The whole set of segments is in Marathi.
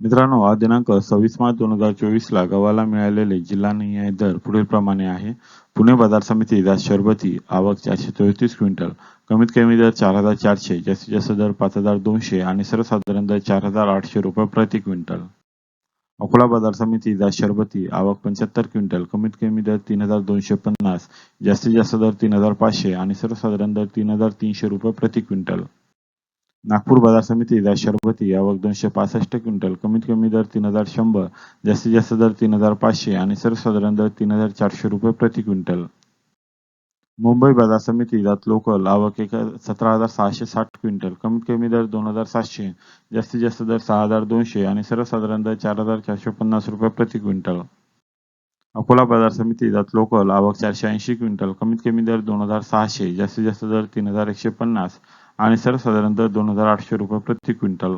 मित्रांनो हा दिनांक सव्वीस मार्च दोन हजार चोवीस ला गव्हाला मिळालेले जिल्हा न्याय दर पुढीलप्रमाणे आहे. पुणे बाजार समिती दास शरबती आवक चारशे चौतीस क्विंटल कमीत कमी दर चार हजार चारशे जास्तीत जास्त दर पाच हजार दोनशे आणि सर्वसाधारण दर चार हजार आठशे रुपये प्रति क्विंटल. अकोला बाजार समिती दास शरबती आवक पंच्याहत्तर क्विंटल कमीत कमी दर तीन हजार दोनशे पन्नास जास्तीत जास्त दर तीन हजार पाचशे आणि सर्वसाधारण दर तीन हजार तीनशे रुपये प्रति क्विंटल. नागपूर बाजार समिती दास शरबती आवक दोनशे पासष्ट क्विंटल. कमीत कमी दर तीन हजार शंभर जास्तीत जास्त दर तीन हजार पाचशे आणि सर्वसाधारण दर तीन हजार चारशे रुपये प्रति क्विंटल. मुंबई बाजार समिती जात लोकल आवक एक सतरा हजार सहाशे साठ क्विंटल. कमीत कमी दर दोन हजार सातशे जास्तीत जास्त दर सहा हजार दोनशे आणि सर्वसाधारण दर चार हजार चारशे पन्नास रुपये प्रति क्विंटल. अकोला बाजार समिती जात लोकल आवक चारशे ऐंशी क्विंटल. कमीत कमी दर दोन हजार सहाशे जास्तीत जास्त दर तीन हजार एकशे पन्नास आणि सर्वसाधारण दर दोन हजार आठशे रुपये प्रति क्विंटल.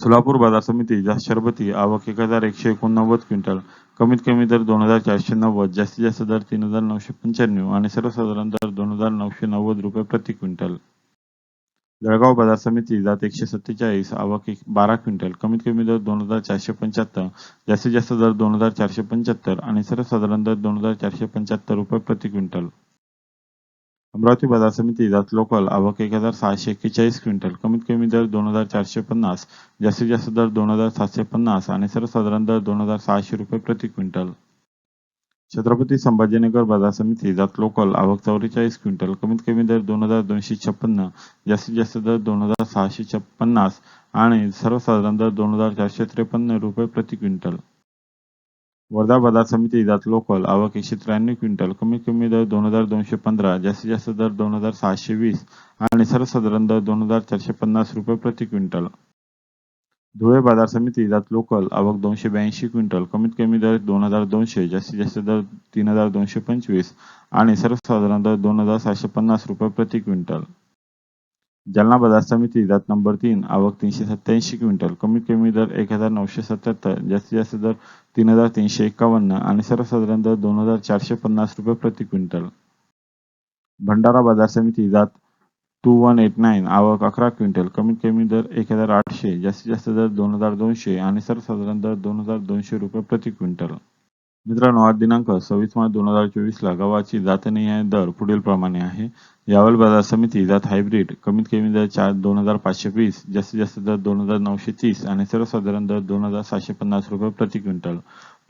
सोलापूर बाजार समिती जास्त शरबती आवक एक हजार एकशे एकोणनव्वद क्विंटल कमीत कमी दर दोन हजार चारशे नव्वद जास्तीत जास्त दर तीन हजार नऊशे पंच्याण्णव आणि सर्वसाधारण दर दोन हजार नऊशे नव्वद रुपये प्रति क्विंटल. जळगाव बाजार समिती जात एकशे सत्तेचाळीस आवक एक बारा क्विंटल कमीत कमी दर दोन हजार चारशे पंच्याहत्तर जास्तीत जास्त दर दोन हजार चारशे पंच्याहत्तर आणि सर्वसाधारण दर दोन हजार चारशे पंच्याहत्तर रुपये प्रति क्विंटल. अमरावती बाजार समिती जात लोकल आवक एक हजार सहाशे एक्केचाळीस क्विंटल. कमीत कमी दर दोन हजार चारशे पन्नास जास्तीत जास्त दर दोन हजार सातशे पन्नास आणि सर्वसाधारण दर दोन हजार सहाशे रुपये प्रति क्विंटल. छत्रपती संभाजीनगर बाजार समिती जात लोकल आवक चौवेचाळीस क्विंटल. कमीत कमी दर दोन हजार दोनशे छप्पन्न जास्तीत जास्त दर दोन हजार सहाशे पन्नास आणि सर्वसाधारण दर दोन हजार चारशे त्रेपन्न रुपये प्रति क्विंटल. वर्धा बाजार समिती इजात लोकल आवक एकशे त्र्याण्णव क्विंटल कमीत कमी दर दोन हजार दोनशे पंधरा जास्तीत जास्त दर दोन हजार सहाशे वीस आणि सर्वसाधारण दर दोन हजार चारशे पन्नास रुपये प्रति क्विंटल. धुळे बाजार समिती इजात लोकल आवक दोनशे ब्याऐंशी क्विंटल कमीत कमी दर दोन हजार दोनशे जास्तीत जास्त दर तीन हजार दोनशे पंचवीस आणि सर्वसाधारण दर दोन हजार सहाशे पन्नास रुपये प्रति क्विंटल. जालना बाजार समिती जात नंबर तीन आवक तीनशे सत्याऐंशी क्विंटल. कमीत कमी दर एक हजार नऊशे सत्याहत्तर जास्तीत जास्त दर तीन हजार तीनशे एक्कावन्न आणि सर्वसाधारण दर दोन हजार चारशे पन्नास रुपये प्रति क्विंटल. भंडारा बाजार समिती जात टू वन एट नाईन आवक अकरा क्विंटल. कमीत कमी दर एक हजार आठशे जास्तीत जास्त दर दोन हजार दोनशे आणि सर्वसाधारण दर दोन हजार दोनशे रुपये प्रति क्विंटल. मित्रांनो आज दिनांक सव्वीस मार्च दोन हजार चोवीसला गव्हाची जातनिहाय दर पुढील प्रमाणे आहे. यावल बाजार समिती जात हायब्रिड कमीत कमी दर चार दोन हजार पाचशे वीस जास्तीत जास्त दर दोन हजार नऊशे तीस आणि सर्वसाधारण दर दोन हजार सातशे पन्नास रुपये प्रति क्विंटल.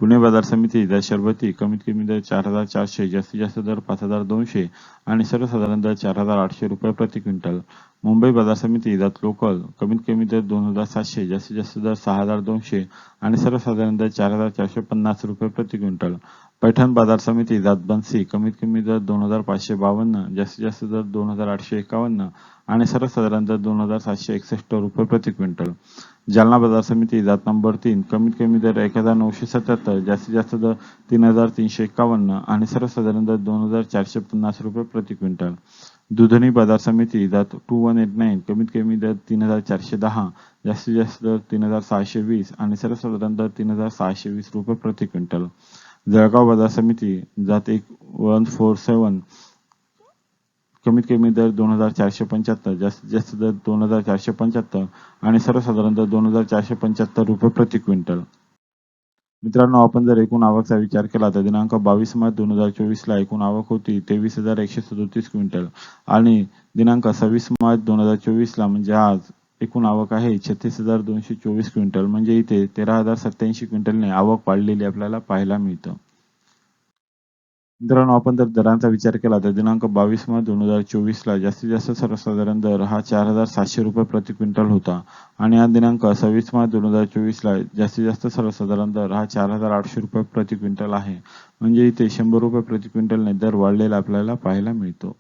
पुणे बाजार समिती दर शरबती कमीत कमी दर चार हजार चारशे जास्तीत जास्त दर पाच हजार दोनशे आणि सर्वसाधारण दर चार हजार आठशे रुपये प्रति क्विंटल. मुंबई बाजार समिती जात लोकल कमीत कमी दर दोन हजार सातशे जास्तीत जास्त दर सहा हजार दोनशे आणि सर्वसाधारण दर चार हजार चारशे पन्नास रुपये प्रति क्विंटल. पैठण बाजार समिती जात बन्सी कमीत कमी दर दोन हजार पाचशे बावन्न जास्तीत जास्त दर दोन हजार आठशे एकावन्न आणि सर्वसाधारण दर दोन हजार सातशे एकसष्ट रुपये प्रति क्विंटल. जालना बाजार समिती जात नंबर तीन कमीत कमी दर एक हजार नऊशे सत्याहत्तर जास्तीत जास्त दर तीन हजार तीनशे एकावन्न आणि सर्वसाधारण दर दोन हजार चारशे पन्नास रुपये प्रति क्विंटल. दुधनी बाजार समिती जात टू वन एट नाईन कमीत कमी दर तीन हजार चारशे दहा जास्तीत जास्त दर तीन हजार सहाशे वीस आणि सर्वसाधारण दर तीन हजार सहाशे वीस रुपये प्रति क्विंटल. जळगाव बाजार समिती जात एक वन फोर सेवन कमीत कमी दर दोन हजार चारशे पंच्याहत्तर जास्तीत जास्त दर दोन हजार चारशे पंच्याहत्तर आणि सर्वसाधारण दर दोन हजार चारशे पंच्याहत्तर रुपये प्रति क्विंटल. मित्रांनो आपण जर एकूण आवकचा विचार केला तर दिनांक बावीस मार्च दोन हजार चोवीसला एकूण आवक होती तेवीस हजार एकशे सदोतीस क्विंटल. आणि दिनांक सव्वीस मार्च दोन हजार चोवीसला म्हणजे आज एकूण आवक आहे छत्तीस हजार दोनशे चोवीस क्विंटल. म्हणजे इथे तेरा हजार सत्याऐंशी क्विंटलने आवक वाढलेली आपल्याला पाहायला मिळतं. मित्रांनो आपण जर दरांचा विचार केला तर दिनांक बावीस मार्च दोन हजार चोवीसला जास्तीत जास्त सर्वसाधारण दर हा चार हजार सातशे रुपये प्रति क्विंटल होता. आणि हा दिनांक सव्वीस मार्च दोन हजार चोवीसला जास्तीत जास्त सर्वसाधारण दर हा चार हजार आठशे रुपये प्रति क्विंटल आहे. म्हणजे इथे शंभर रुपये प्रति क्विंटलने दर वाढलेला आपल्याला पाहायला मिळतो.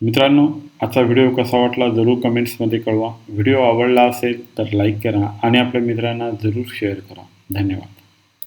मित्रांनो आजचा व्हिडिओ कसा वाटला जरूर कमेंट्समध्ये कळवा. व्हिडिओ आवडला असेल तर लाईक करा आणि आपल्या मित्रांना जरूर शेअर करा. धन्यवाद.